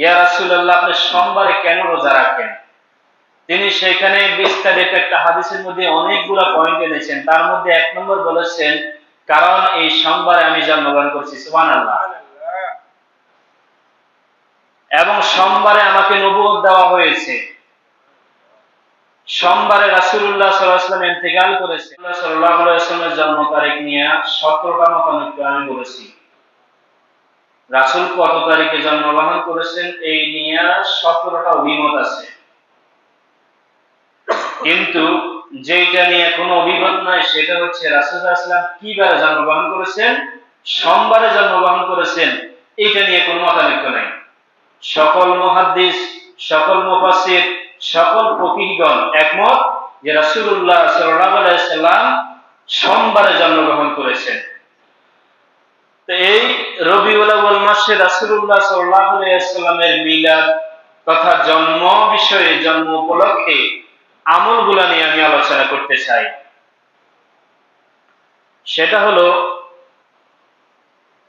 ইয়া আপনি সোমবারে কেন রোজা রাখেন? তিনি সেখানে বিস্তারিত একটা হাদিসের মধ্যে অনেকগুলো পয়েন্ট এনেছেন। তার মধ্যে এক নম্বর বলেছেন, কারণ এই সোমবারে আমি জন্মগ্রহণ এবং সোমবারে আমাকে নবুয়ত দেওয়া হয়েছে। সোমবারে আলাইহি ওয়াসাল্লাম ইন্তেকাল করেছে। জন্ম তারিখ নিয়ে 17টা মতামত আমি বলেছি। রাসূল কত তারিখে জন্মগ্রহণ করেছেন এই নিয়ে 17টা অভিমত আছে। কিন্তু যেটা নিয়ে কোনো অভিমত নাই, সেটা হচ্ছে রাসূলুল্লাহ সাল্লাম কি বারে জন্মগ্রহণ করেছেন, সোমবারে জন্মগ্রহণ করেছেন এটা নিয়ে কোনো মতানৈক্য নাই। সকল মুহাদ্দিস, সকল মুফাসসির, সকল ফকিহগণ একমত যে আলাইহি সাল্লাম সোমবারে জন্মগ্রহণ করেছেন। এই রবিউল আউয়াল মাসে রাসূলুল্লাহ সাল্লাল্লাহু আলাইহি সাল্লামের মিলাদ তথা জন্ম বিষয়ে জন্ম উপলক্ষে আমলগুলা নিয়ে আমি আলোচনা করতে চাই। সেটা হলো,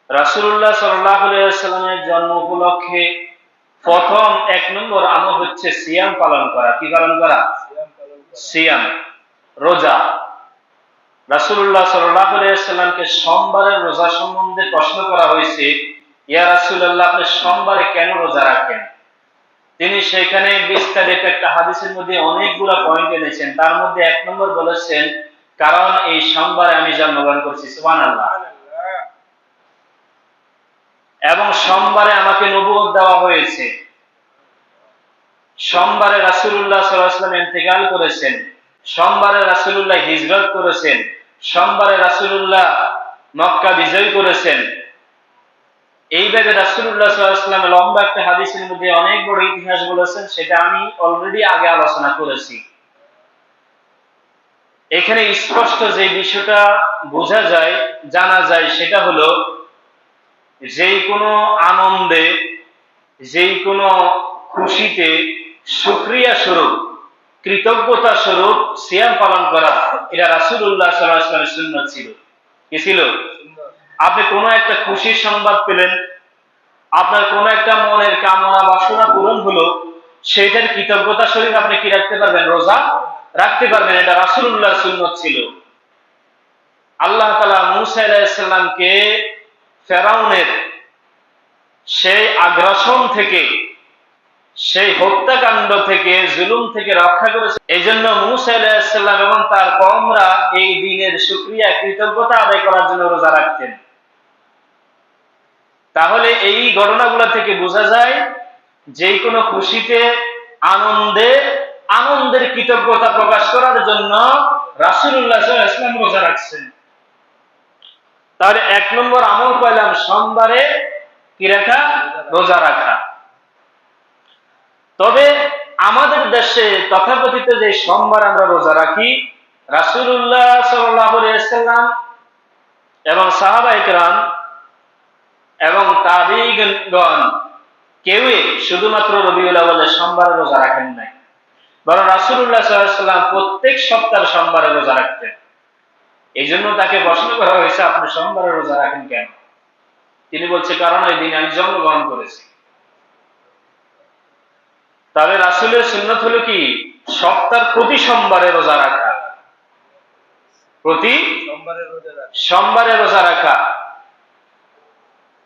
রাসূলুল্লাহ সাল্লাল্লাহু আলাইহি সাল্লামের জন্ম উপলক্ষে প্রথম এক নম্বর আমল হচ্ছে সিয়াম পালন করা। কি পালন করা? সিয়াম। রোজা। আলাইহি সাল্লামকে সোমবারের রোজা সম্বন্ধে প্রশ্ন করা হয়েছে, ইয়া রাসূলুল্লাহ, আপনি সোমবারে কেন রোজা রাখেন? তিনি সেখানে বিস্তারিত একটা হাদিসের মধ্যে অনেকগুলো পয়েন্ট এনেছেন। তার মধ্যে এক নম্বর বলেছেন, কারণ এই সোমবারে আমি জন্মগ্রহণ করছি। সুবহানাল্লাহ। এবং সোমবারে আমাকে নবুয়ত দেওয়া হয়েছে। সোমবারে রাসূলুল্লাহ সাল্লাল্লাহু আলাইহি ইন্তেকাল করেছেন। সোমবারে রাসূলুল্লাহ হিজরত করেছেন, সোমবারে রাসূলুল্লাহ মক্কা বিজয় করেছেন। এইভাবে রাসূলুল্লাহ সাল্লাল্লাহু লম্বা একটা হাদিসের মধ্যে অনেক বড় ইতিহাস বলেছেন, সেটা আমি অলরেডি আগে আলোচনা করেছি। এখানে স্পষ্ট যে বিষয়টা বোঝা যায়, জানা যায়, সেটা হলো যেই কোনো আনন্দে যেই কোনো খুশিতে সুক্রিয়া স্বরূপ কৃতজ্ঞতা স্বরূপ সিয়াম পালন করা, এটা আলাইহি ওয়াসাল্লামের সুন্নাত ছিল। কি ছিল? আপনি কোনো একটা খুশির সংবাদ পেলেন, আপনার কোনো একটা মনের কামনা বাসনা পূরণ হলো, সেইটার কৃতজ্ঞতা স্বরূপ আপনি কি রাখতে পারবেন? রোজা রাখতে পারবেন, এটা রাসূলুল্লাহ সুন্নত ছিল। আল্লাহ তালা মূসা আলাইহিস সালামকে ফেরাউনের সেই আগ্রাসন থেকে সেই হত্যাকাণ্ড থেকে, জুলুম থেকে রক্ষা করেছে। এই জন্য মুসা আলাহিসাল্লাম এবং তার কমরা এই দিনের সুক্রিয়া, কৃতজ্ঞতা আদায় করার জন্য রোজা রাখতেন। তাহলে এই ঘটনাগুলো থেকে বোঝা যায়, যে কোনো খুশিতে, আনন্দে, আনন্দের কৃতজ্ঞতা প্রকাশ করার জন্য রাসুল্লাহ ইসলাম রোজা রাখছেন। তাহলে এক নম্বর আমল পাইলাম সোমবারে, কি রাখা? রোজা রাখা তবে আমাদের দেশে তথাকথিত যে সোমবার আমরা রোজা রাখি রাসুল্লাহ সাল্লাম এবং সাহাবা ইকরাম এবং তাবিগণ কেউই শুধুমাত্র রবিউল আওয়ালের সোমবারে রোজা রাখেন নাই। বরং রাসুল্লাহ সাল্লাম প্রত্যেক সপ্তাহের সোমবারে রোজা রাখতেন। এই জন্য তাকে প্রশ্ন করা হয়েছে, আপনি সোমবারে রোজা রাখেন কেন? তিনি বলছে, কারণ ওই দিন আমি জন্মগ্রহণ করেছি। তাহলে রাসুলের সুন্নত হলো কি? সপ্তাহ প্রতি সোমবারে রোজা রাখা। প্রতি সোমবারে রোজা রাখা।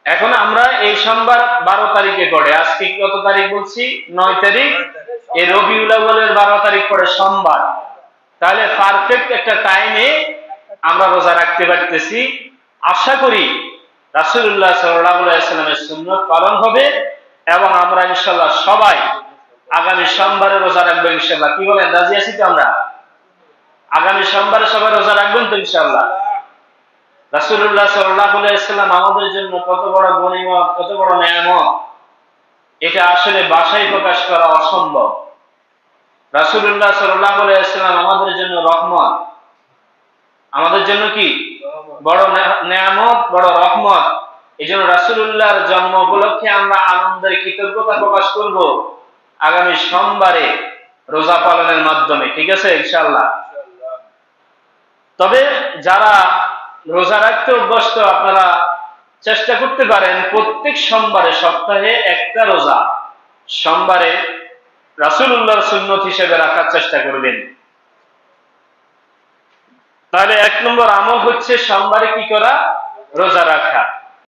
এখন আমরা এই সোমবার বারো তারিখে পড়ে আজকে কত তারিখ বলছি? নয় তারিখ? এই আউ্বালের বারো তারিখ পড়ে সোমবার। তাহলে পারফেক্ট একটা টাইমে আমরা রোজা রাখতে পারতেছি। আশা করি রাসুল্লাহ সাল্লামের সুন্নত পালন হবে এবং আমরা ইনশাল্লাহ সবাই আগামী সোমবারে রোজা রাখব ইনশাল্লাহ কি বলেন, রাজি আছি তো আমরা? আগামী সোমবারে সবাই রোজা রাখবেন তো ইনশাল্লাহ রাসুল্লাহ সাল্লাম আমাদের জন্য কত বড় গণিমত, কত বড় নিয়ামত। এটা আসলে বাসায় প্রকাশ করা অসম্ভব। রাসুল্লাহ সাল্লাম আমাদের জন্য রহমত। আমাদের জন্য কি? বড় নেয়ামত, বড় রহমত। এই জন্য রাসুল্লাহর জন্ম উপলক্ষে আমরা আনন্দের কৃতজ্ঞতা প্রকাশ করব। আগামী সোমবারে রোজা পালনের মাধ্যমে, ঠিক আছে ইনশাল্লাহ তবে যারা রোজা রাখতে অভ্যস্ত, আপনারা চেষ্টা করতে পারেন প্রত্যেক সোমবারে সপ্তাহে একটা রোজা। সোমবারে রাসুল্লাহর সুন্নত হিসেবে রাখার চেষ্টা করবেন। তাহলে এক নম্বর আমল হচ্ছে সোমবারে কি করা? রোজা রাখা।